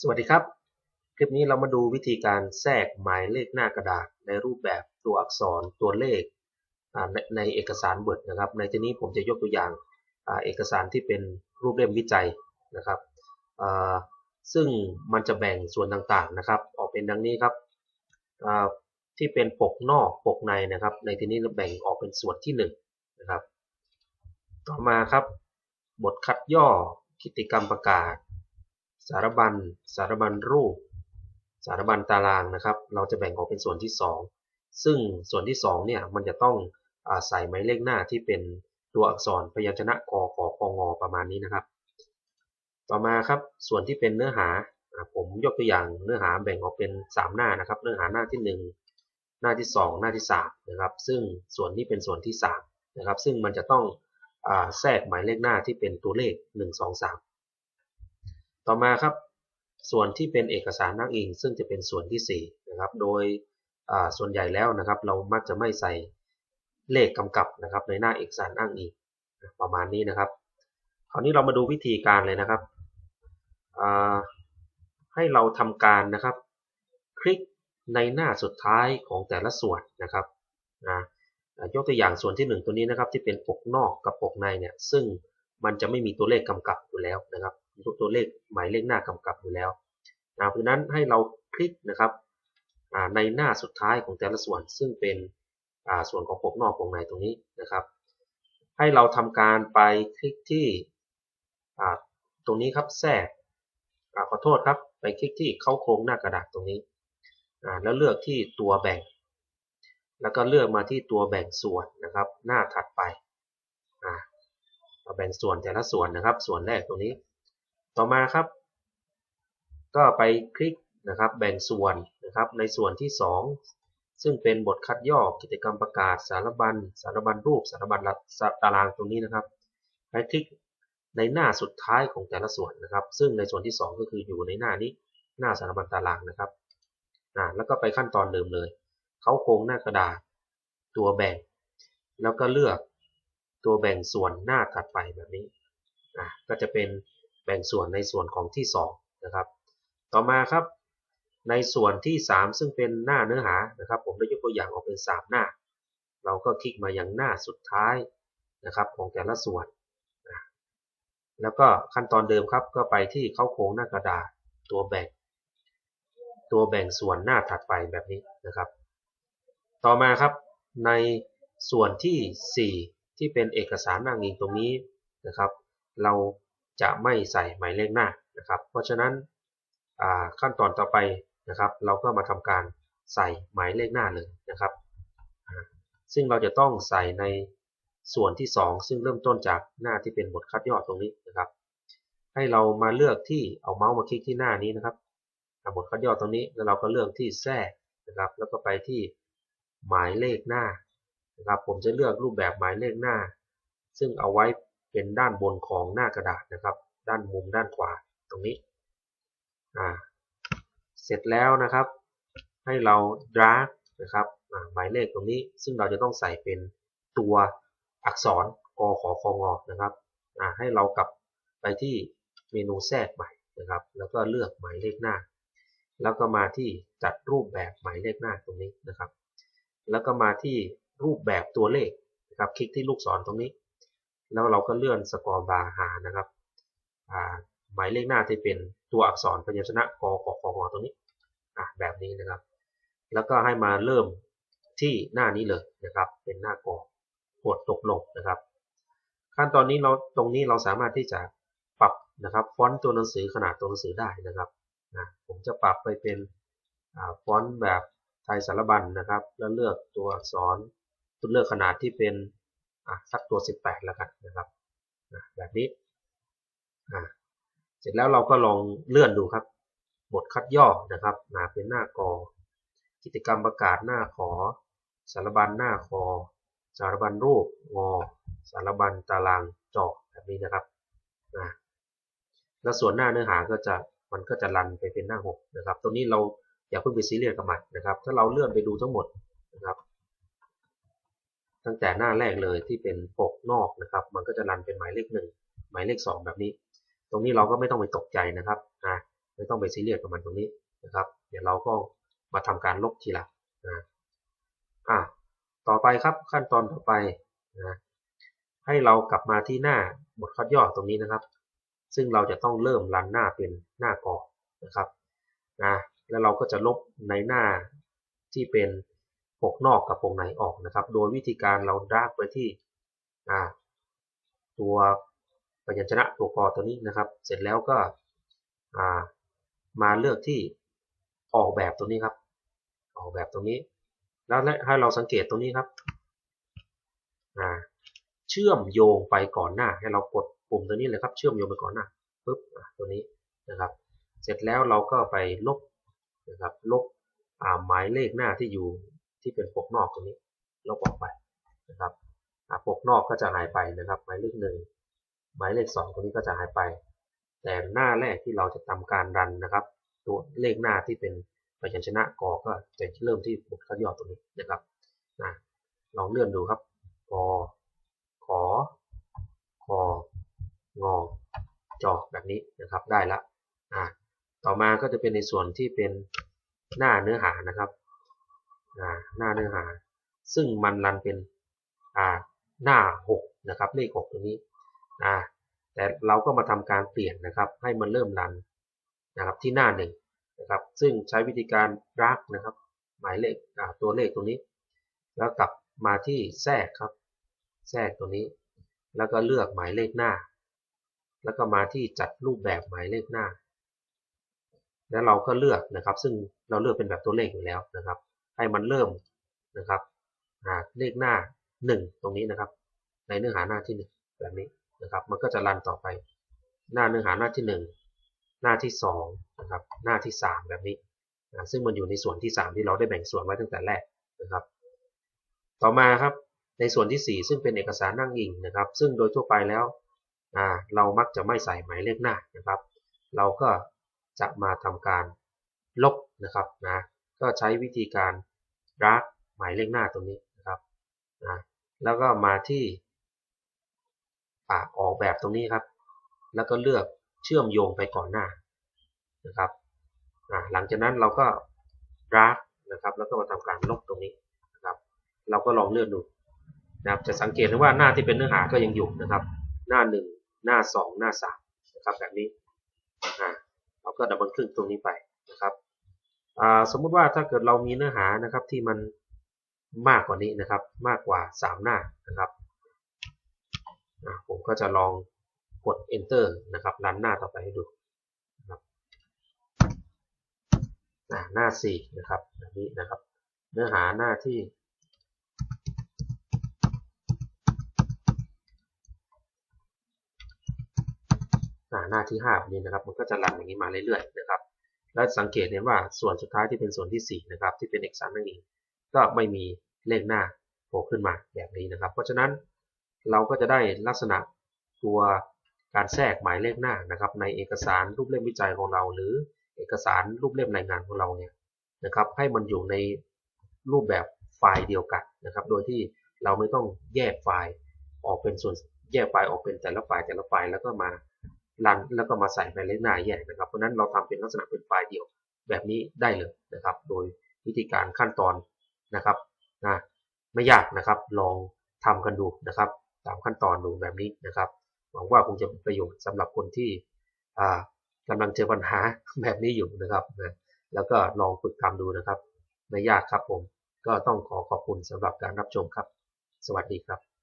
สวัสดีครับ คลิปนี้เรามาดูวิธีการแทรกหมายเลขหน้ากระดาษ ในรูปแบบตัวอักษรตัวเลขในในเอกสาร Word นะครับ ในที่นี้ผมจะยกตัวอย่างเอกสารที่เป็นรูปเล่มวิจัยนะครับ ซึ่งมันจะแบ่งส่วนต่างๆนะครับ ออกเป็นดังนี้ครับที่เป็นปกนอกปกในนะครับ ในที่นี้เราแบ่งออกเป็นส่วนที่1นนะครับ ต่อมาครับ บทคัดย่อกิจกรรมประกาศ สารบัญ สารบัญรูป สารบัญตารางนะครับ เราจะแบ่งออกเป็นส่วนที่ 2 ซึ่งส่วนที่2เนี่ยมันจะต้องใส่หมายเลขหน้าที่เป็นตัวอักษรพยัญชนะกขอพงอประมาณนี้นะครับ ต่อมาครับส่วนที่เป็นเนื้อหาผมยกตัวอย่างเนื้อหาแบ่งออกเป็น 3 หน้านะครับ เนื้อหาหน้าที่ 1 หน้าที่ 2 หน้าที่ 3 นะครับ ซึ่งส่วนนี้เป็นส่วนที่3นะครับ ซึ่งมันจะต้องแทรกหมายเลขหน้าที่เป็นตัวเลข 1 2 3 ต่อมาครับส่วนที่เป็นเอกสารอ้างอิง ซึ่งจะเป็นส่วนที่4นะครับโดยส่วนใหญ่แล้วนะครับ เรามักจะไม่ใส่เลขกำกับนะครับ ในหน้าเอกสารอ้างอิงประมาณนี้นะครับ คราวนี้เรามาดูวิธีการเลยนะครับให้เราทำการนะครับ คลิกในหน้าสุดท้ายของแต่ละส่วนนะครับนะยกตัวอย่างส่วนที่ 1 ตัวนี้นะครับ ที่เป็นปกนอกกับปกในเนี่ยซึ่งมันจะไม่มีตัวเลขกำกับอยู่แล้วนะครับ ตัวเลขหมายเลขหน้ากำกับอยู่แล้วนะเพราะนั้นให้เราคลิกนะครับในหน้าสุดท้ายของแต่ละส่วน ซึ่งเป็นส่วนของปกนอกปกในตรงนี้นะครับ ให้เราทำการไปคลิกที่ตรงนี้ครับแทรกขอโทษครับ ไปคลิกที่เข้าโครงหน้ากระดาษตรงนี้แล้วเลือกที่ตัวแบ่ง แล้วก็เลือกมาที่ตัวแบ่งส่วนนะครับ หน้าถัดไปแบ่งส่วนแต่ละส่วนนะครับ ส่วนแรกตรงนี้ ต่อมาครับ ก็ไปคลิกนะครับแบ่งส่วนนะครับในส่วนที่ 2 ซึ่งเป็นบทคัดย่อกิจกรรมประกาศสารบัญ สารบัญรูป สารบัญตารางตรงนี้นะครับไปคลิกในหน้าสุดท้ายของแต่ละส่วนนะครับ ซึ่งในส่วนที่ 2 ก็คืออยู่ในหน้านี้หน้าสารบัญตารางนะครับแล้วก็ไปขั้นตอนเดิมเลยเขาโครงหน้ากระดาษตัวแบ่ง แล้วก็เลือกตัวแบ่งส่วนหน้าถัดไปแบบนี้อะก็จะเป็น แบ่งส่วนในส่วนของที่2นะครับ ต่อมาครับในส่วนที่ 3 ซึ่งเป็นหน้าเนื้อหานะครับ ผมได้ยกตัวอย่างออกเป็น 3 หน้า เราก็คลิกมาอย่างหน้าสุดท้ายนะครับของแต่ละส่วน แล้วก็ขั้นตอนเดิมครับก็ไปที่เข้าโค้งหน้ากระดาษตัวแบ่ง ตัวแบ่งส่วนหน้าถัดไปแบบนี้นะครับ ต่อมาครับในส่วนที่ 4 ที่เป็นเอกสารอ้างิงตรงนี้นะครับ เรา จะไม่ใส่หมายเลขหน้านะครับ เพราะฉะนั้นขั้นตอนต่อไปนะครับ เราก็มาทำการใส่หมายเลขหน้าเลยนะครับ ซึ่งเราจะต้องใส่ในส่วนที่ 2 ซึ่งเริ่มต้นจากหน้าที่เป็นบทคัดยอดตรงนี้นะครับ ให้เรามาเลือกที่เอาเมาส์มาคลิกที่หน้านี้นะครับบทคัดยอดตรงนี้แล้วเราก็เลือกที่แทรกนะครับ แล้วก็ไปที่หมายเลขหน้านะครับ ผมจะเลือกรูปแบบหมายเลขหน้า ซึ่งเอาไว้ เป็นด้านบนของหน้ากระดาษนะครับ ด้านมุมด้านขวาตรงนี้อ่าเสร็จแล้วนะครับ ให้เรา drag นะครับหมายเลขตรงนี้ซึ่งเราจะต้องใส่เป็นตัวอักษรกขอคงอนะครับให้เรากลับไปที่เมนูแทรกใหม่นะครับ แล้วก็เลือกหมายเลขหน้า แล้วก็มาที่จัดรูปแบบหมายเลขหน้าตรงนี้นะครับ แล้วก็มาที่รูปแบบตัวเลขนะครับ คลิกที่ลูกศรตรงนี้ แล้วเราก็เลื่อนสกอร์บาร์หานะครับหมายเลขหน้าที่เป็นตัวอักษรพยัญชนะกกขงตรงนี้แบบนี้นะครับ แล้วก็ให้มาเริ่มที่หน้านี้เลยนะครับ เป็นหน้ากอกดตกลงนะครับ ขั้นตอนนี้เราตรงนี้เราสามารถที่จะปรับนะครับฟอนต์ตัวหนังสือขนาดตัวหนังสือได้นะครับนะผมจะปรับไปเป็นฟอนต์แบบไทยสารบัญนนะครับ แล้วเลือกตัวอักษรตัวเลือกขนาดที่เป็น สักตัว 18 แล้วกันนะครับแบบนี้เสร็จแล้วเราก็ลองเลื่อนดูครับบทคัดย่อนะครับหนาเป็นหน้ากอ กิจกรรมประกาศหน้าขอ สารบัญหน้าคอ สารบัญรูปงอ สารบัญตารางจอแบบนี้นะครับแล้วส่วนหน้าเนื้อหาก็จะมันก็จะรันไปเป็นหน้า 6 นะครับ ตรงนี้เราอย่าเพิ่งไปซีเรียสกับมันนะครับ ถ้าเราเลื่อนไปดูทั้งหมดนะครับ ตั้งแต่หน้าแรกเลยที่เป็นปกนอกนะครับ มันก็จะรันเป็นหมายเลขหนึ่งหมายเลข 2 แบบนี้ ตรงนี้เราก็ไม่ต้องไปตกใจนะครับนะไม่ต้องไปซีเรียสกับมันตรงนี้นะครับ เดี๋ยวเราก็มาทำการลบทีลังนะอะต่อไปครับขั้นตอนต่อไปนะให้เรากลับมาที่หน้าบทคัดย่อตรงนี้นะครับ ซึ่งเราจะต้องเริ่มรันหน้าเป็นหน้ากอนะครับนะแล้วเราก็จะลบในหน้าที่เป็น ปกนอกกับปกในออกนะครับ โดยวิธีการเราดากไปที่ตัวพยัญชนะตัวกอตัวนี้นะครับ เสร็จแล้วก็มาเลือกที่ออกแบบตรงนี้ครับ ออกแบบตรงนี้ แล้วให้เราสังเกตตรงนี้ครับเชื่อมโยงไปก่อนหน้า ให้เรากดปุ่มตัวนี้เลยครับ เชื่อมโยงไปก่อนหน้าปุ๊บตัวนี้นะครับ เสร็จแล้วเราก็ไปลบนะครับ ลบหมายเลขหน้าที่อยู่ ที่เป็นปกนอกตรงนี้ลบออกไปนะครับปกนอกก็จะหายไปนะครับ หมายเลขหนึ่งหมายเลขสองตรงนี้ก็จะหายไป แต่หน้าแรกที่เราจะทำการรันนะครับ ตัวเลขหน้าที่เป็นพยัญชนะกอก็จะเริ่มที่บทคัดย่อตรงนี้นะครับนะลองเลื่อนดูครับกอขอคองอจอแบบนี้นะครับได้ละอ่าต่อมาก็จะเป็นในส่วนที่เป็นหน้าเนื้อหานะครับ หน้าเนื้อหา ซึ่งมันรันเป็นหน้า 6 นะครับ เลข 6 ตรงนี้อ่าแต่เราก็มาทำการเปลี่ยนนะครับ ให้มันเริ่มรันนะครับที่หน้าหนึ่งนะครับ ซึ่งใช้วิธีการรักนะครับ หมายเลขตัวเลขตรงนี้ แล้วกลับมาที่แทรกครับ แทรกตัวนี้ แล้วก็เลือกหมายเลขหน้า แล้วก็มาที่จัดรูปแบบหมายเลขหน้า แล้วเราก็เลือกนะครับ ซึ่งเราเลือกเป็นแบบตัวเลขอยู่แล้วนะครับ ให้มันเริ่มนะครับเลขหน้า 1 ตรงนี้นะครับ ในเนื้อหาหน้าที่ 1 แบบนี้นะครับ มันก็จะรันต่อไป หน้าเนื้อหาหน้าที่ 1 หน้าที่2นะครับหน้าที่ 3 แบบนี้นะซึ่งมันอยู่ในส่วนที่ 3 ที่เราได้แบ่งส่วนไว้ตั้งแต่แรกนะครับ ต่อมาครับในส่วนที่ 4 ซึ่งเป็นเอกสารนั่งอิงนะครับ ซึ่งโดยทั่วไปแล้วเรามักจะไม่ใส่หมายเลขหน้านะครับ เราก็จะมาทำการลบนะครับนะ ก็ใช้วิธีการรักหมายเลขหน้าตรงนี้นะครับนะแล้วก็มาที่ปากออกแบบตรงนี้ครับ แล้วก็เลือกเชื่อมโยงไปก่อนหน้านะครับหลังจากนั้นเราก็รักนะครับ แล้วก็มาทำการลบตรงนี้นะครับ เราก็ลองเลื่อนดูนะครับ จะสังเกตได้ว่าหน้าที่เป็นเนื้อหาก็ยังอยู่นะครับ หน้า 1 หน้า 2 หน้า3นะครับแบบนี้เราก็ดับเบิลคลิกตรงนี้ไป สมมุติว่าถ้าเกิดเรามีเนื้อหานะครับที่มันมากกว่านี้นะครับ มากกว่า 3 หน้านะครับผมก็จะลองกด enter นะครับรันหน้าต่อไปให้ดูนะครับหน้า 4 นะครับแบบนี้นะครับ เนื้อหาหน้าที่หน้าที่5นี้นะครับ มันก็จะรันอย่างนี้มาเรื่อยๆนะครับ และสังเกตเห็นว่าส่วนสุดท้ายที่เป็นส่วนที่4นะครับที่เป็นเอกสารนั่นเองก็ไม่มีเลขหน้าโผล่ขึ้นมาแบบนี้นะครับ เพราะฉะนั้นเราก็จะได้ลักษณะตัวการแทรกหมายเลขหน้านะครับ ในเอกสารรูปเล่มวิจัยของเรา หรือเอกสารรูปเล่มรายงานของเราเนี่ยนะครับ ให้มันอยู่ในรูปแบบไฟล์เดียวกันนะครับ โดยที่เราไม่ต้องแยกไฟล์ออกเป็นส่วนแยกไฟล์ออกเป็นแต่ละไฟล์แต่ละไฟล์แล้วก็มา รันแล้วก็มาใส่ในเลขหน้าแยกนะครับ เพราะนั้นเราทำเป็นลักษณะเป็นไฟล์เดียวแบบนี้ได้เลยนะครับ โดยวิธีการขั้นตอนนะครับนะไม่ยากนะครับ ลองทำกันดูนะครับ ตามขั้นตอนดูแบบนี้นะครับ หวังว่าคงจะเป็นประโยชน์สำหรับคนที่กำลังเจอปัญหาแบบนี้อยู่นะครับนะแล้วก็ลองฝึกทำดูนะครับ ไม่ยากครับผม ก็ต้องขอขอบคุณสำหรับการรับชมครับ สวัสดีครับ